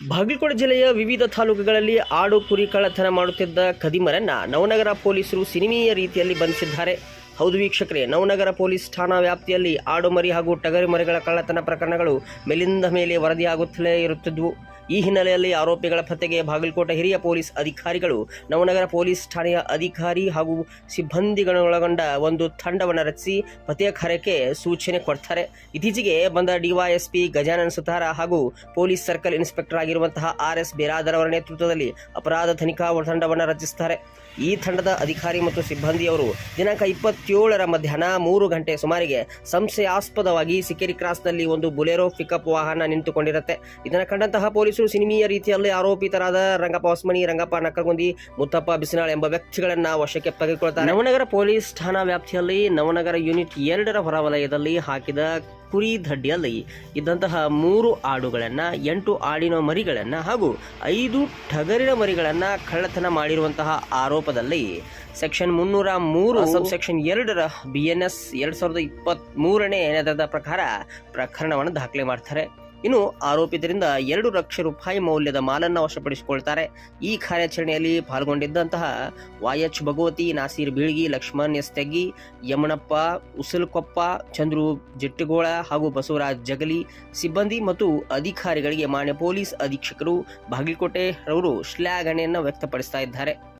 ಬಾಗಲಕೋಟೆ ಜಿಲ್ಲೆಯ ವಿವಿಧ ತಾಲೂಕುಗಳಲ್ಲಿ ಆಡು ಕುರಿ ಕಳ್ಳತನ ಮಾಡುತ್ತಿದ್ದ ಕದಿಮರನ್ನ ನವನಗರ ಪೊಲೀಸರು ಸಿನಿಮೀಯ ರೀತಿಯಲ್ಲಿ ಬಂಧಿಸಿದ್ದಾರೆ. ಹೌದು ವೀಕ್ಷಕರೇ, ನವನಗರ ಪೊಲೀಸ್ ಠಾಣಾ ವ್ಯಾಪ್ತಿಯಲ್ಲಿ ಆಡು ಮರಿ ಹಾಗೂ ಟಗರಿ ಮರಿಗಳ ಕಳ್ಳತನ ಪ್ರಕರಣಗಳು ಮೇಲಿಂದ ಮೇಲೆ ವರದಿಯಾಗುತ್ತಲೇ ಇರುತ್ತಿದ್ವು. ಈ ಹಿನ್ನೆಲೆಯಲ್ಲಿ ಆರೋಪಿಗಳ ಪತ್ತೆಗೆ ಬಾಗಲಕೋಟೆ ಹಿರಿಯ ಪೊಲೀಸ್ ಅಧಿಕಾರಿಗಳು, ನವನಗರ ಪೊಲೀಸ್ ಠಾಣೆಯ ಅಧಿಕಾರಿ ಹಾಗೂ ಸಿಬ್ಬಂದಿಗಳನ್ನೊಳಗೊಂಡ ಒಂದು ತಂಡವನ್ನು ರಚಿಸಿ ಪತ್ತೆಯ ಕಾರ್ಯಕ್ಕೆ ಸೂಚನೆ ಕೊಡ್ತಾರೆ. ಇತ್ತೀಚೆಗೆ ಬಂದ ಡಿವೈಎಸ್ಪಿ ಗಜಾನನ್ ಸುತಾರ ಹಾಗೂ ಪೊಲೀಸ್ ಸರ್ಕಲ್ ಇನ್ಸ್ಪೆಕ್ಟರ್ ಆಗಿರುವಂತಹ ಆರ್ ಎಸ್ ಬಿರಾದರ್ ಅವರ ನೇತೃತ್ವದಲ್ಲಿ ಅಪರಾಧ ತನಿಖಾ ತಂಡವನ್ನು ರಚಿಸುತ್ತಾರೆ ಈ ತಂಡದ ಅಧಿಕಾರಿ ಮತ್ತು ಸಿಬ್ಬಂದಿಯವರು ದಿನಾಂಕ ಇಪ್ಪತ್ತೇಳರ ಮಧ್ಯಾಹ್ನ ಮೂರು ಗಂಟೆ ಸುಮಾರಿಗೆ ಸಂಶಯಾಸ್ಪದವಾಗಿ ಸಿಕ್ಕೇರಿ ಕ್ರಾಸ್ನಲ್ಲಿ ಒಂದು ಬುಲೆರೋ ಪಿಕಪ್ ವಾಹನ ನಿಂತುಕೊಂಡಿರುತ್ತೆ. ಇದನ್ನು ಕಂಡಂತಹ ಪೊಲೀಸರು ಸಿನಿಮೀಯ ರೀತಿಯಲ್ಲಿ ಆರೋಪಿತರಾದ ರಂಗಪ್ಪ ಹೊಸ್ಮನಿ ರಂಗಪ್ಪ ನಕ್ಕಗುಂದಿ ಮುತ್ತಪ್ಪ ಬಿಸಿನಾಳ್ ಎಂಬ ವ್ಯಕ್ತಿಗಳನ್ನ ವಶಕ್ಕೆ ತೆಗೆದುಕೊಳ್ತಾರೆ ನವನಗರ ಪೊಲೀಸ್ ಠಾಣಾ ವ್ಯಾಪ್ತಿಯಲ್ಲಿ ನವನಗರ ಯೂನಿಟ್ ಎರಡರ ಹೊರವಲಯದಲ್ಲಿ ಹಾಕಿದ ಕುರಿ ದಡ್ಡಿಯಲ್ಲಿ ಇದ್ದಂತಹ ಮೂರು ಆಡುಗಳನ್ನು ಎಂಟು ಆಡಿನ ಮರಿಗಳನ್ನು ಹಾಗೂ ಐದು ಟಗರಿನ ಮರಿಗಳನ್ನು ಕಳ್ಳತನ ಮಾಡಿರುವಂತಹ ಆರೋಪದಲ್ಲಿ ಸೆಕ್ಷನ್ ಮುನ್ನೂರ ಮೂರು ಸಬ್ ಸೆಕ್ಷನ್ ಎರಡರ ಬಿ ಎನ್ ಎಸ್ ಎರಡು ಸಾವಿರದ ಇಪ್ಪತ್ತ್ ಮೂರನೇ ಪ್ರಕಾರ ಪ್ರಕರಣವನ್ನು ದಾಖಲೆ ಮಾಡ್ತಾರೆ. ಇನ್ನು ಆರೋಪಿತರಿಂದ ಎರಡು ಲಕ್ಷ ರೂಪಾಯಿ ಮೌಲ್ಯದ ಮಾಲನ್ನು ವಶಪಡಿಸಿಕೊಳ್ತಾರೆ. ಈ ಕಾರ್ಯಾಚರಣೆಯಲ್ಲಿ ಪಾಲ್ಗೊಂಡಿದ್ದಂತಹ Y H Bhagavati, Nasir Bilgi, Laxman S Teggi Yamanappa, Usalkoppa, Chandru Jattigol ಹಾಗೂ ಬಸವರಾಜ್ ಜಗಲಿ, ಸಿಬ್ಬಂದಿ ಮತ್ತು ಅಧಿಕಾರಿಗಳಿಗೆ ಮಾನ್ಯ ಪೊಲೀಸ್ ಅಧೀಕ್ಷಕರು ಬಾಗಲಕೋಟೆ ರವರು ಶ್ಲಾಘನೆಯನ್ನು ವ್ಯಕ್ತಪಡಿಸ್ತಾ ಇದ್ದಾರೆ.